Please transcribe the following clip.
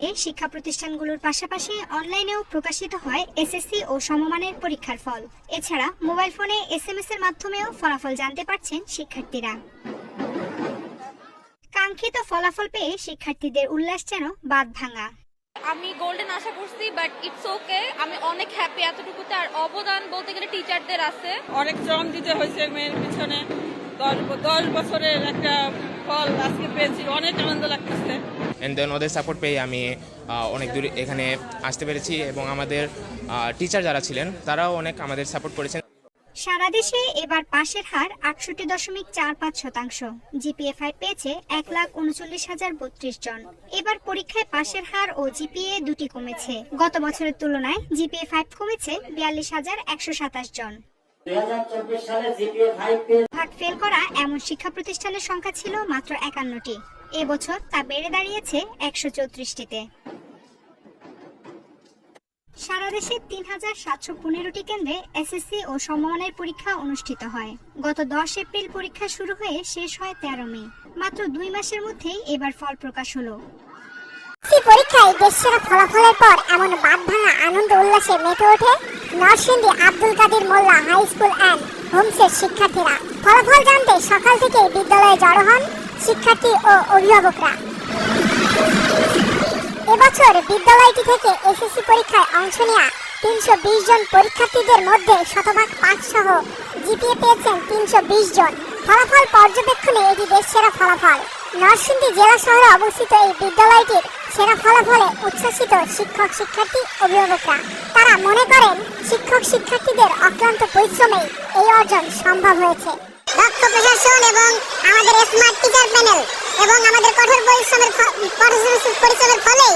এই শিক্ষা প্রতিষ্ঠানগুলোর পাশাপাশি অনলাইনেও প্রকাশিত হয় এসএসসি ও সমমানের পরীক্ষার ফল। এছাড়া মোবাইল ফোনে এসএমএস এর মাধ্যমেও ফলাফল জানতে পারছেন শিক্ষার্থীরা। কাঙ্ক্ষিত ফলাফল পেয়ে শিক্ষার্থীদের উল্লাস যেন বাদ ভাঙা। আমি গোল্ডেন আশা করছি বাট ইটস ওকে আমি অনেক হ্যাপি এতটুকুতে। আর অবদান বলতে গেলে টিচারদের আছে। অনেক শ্রম দিতে হয়েছে মেয়ের পিছনে। দশ দশ বছরের একটা ফল আজকে পেয়েছি। অনেক আনন্দ লাগতেছে। অ্যান্ড দেন ওদের সাপোর্ট পেয়ে আমি অনেক দূর এখানে আসতে পেরেছি এবং আমাদের টিচার যারা ছিলেন তারাও অনেক আমাদের সাপোর্ট করেছেন। সারা দেশে এবার পাশের হার আটষট্টি দশমিক চার পাঁচ শতাংশ। জিপিএ ফাইভ পেয়েছে এক লাখ উনচল্লিশ হাজার বত্রিশ জন। এবার পরীক্ষায় পাশের হার ও জিপিএ দুটি কমেছে। গত বছরের তুলনায় জিপিএ ফাইভ কমেছে বিয়াল্লিশ হাজার একশো সাতাশ জন। দুই সালে জিপিএ ফাইভ পেয়ে ভাগ ফেল করা এমন শিক্ষা প্রতিষ্ঠানের সংখ্যা ছিল মাত্র একান্নটি। এবছর তা বেড়ে দাঁড়িয়েছে একশো চৌত্রিশটিতে। সারা দেশে তিন হাজার সাতশো পনেরোটি কেন্দ্রে এসএসসি ও সমমানের পরীক্ষা অনুষ্ঠিত হয়। গত দশ এপ্রিল পরীক্ষা শুরু হয়ে শেষ হয় তেরো মে। মাত্র দুই মাসের মধ্যেই এবার ফল প্রকাশ হলো। পরীক্ষায় দেশের ফলাফলের পর এমন বাদ ভাঙা আনন্দ, উল্লাসে মেতে ওঠে Narsingdi Abdul Kader Molla high school and হোমসের শিক্ষার্থীরা ফলাফল জানতে সকাল থেকে বিদ্যালয়ে জড়ো হন শিক্ষার্থী ও অভিভাবকরা। এবছর বিদ্যালয়টি থেকে এসএসসি পরীক্ষায় অংশ নেওয়া তিনশো বিশ জন পরীক্ষার্থীদের মধ্যে শতভাগ পাঁচ সহ জিপিএ পেয়েছেন তিনশো বিশ জন। ফলাফল পর্যবেক্ষণে এটি দেশ সেরা ফলাফল। নরসিংদী জেলা শহরে অবস্থিত এই বিদ্যালয়টির সেরা ফলাফলে উচ্ছ্বসিত শিক্ষক শিক্ষার্থী অভিভাবকরা। তারা মনে করেন শিক্ষক শিক্ষার্থীদের অক্লান্ত পরিশ্রমে এই অর্জন সম্ভব হয়েছে। দক্ষ প্রশাসন এবং আমাদের স্মার্ট টিচার প্যানেল এবং আমাদের কঠোর পরিশ্রমের পরিশ্রমের ফলে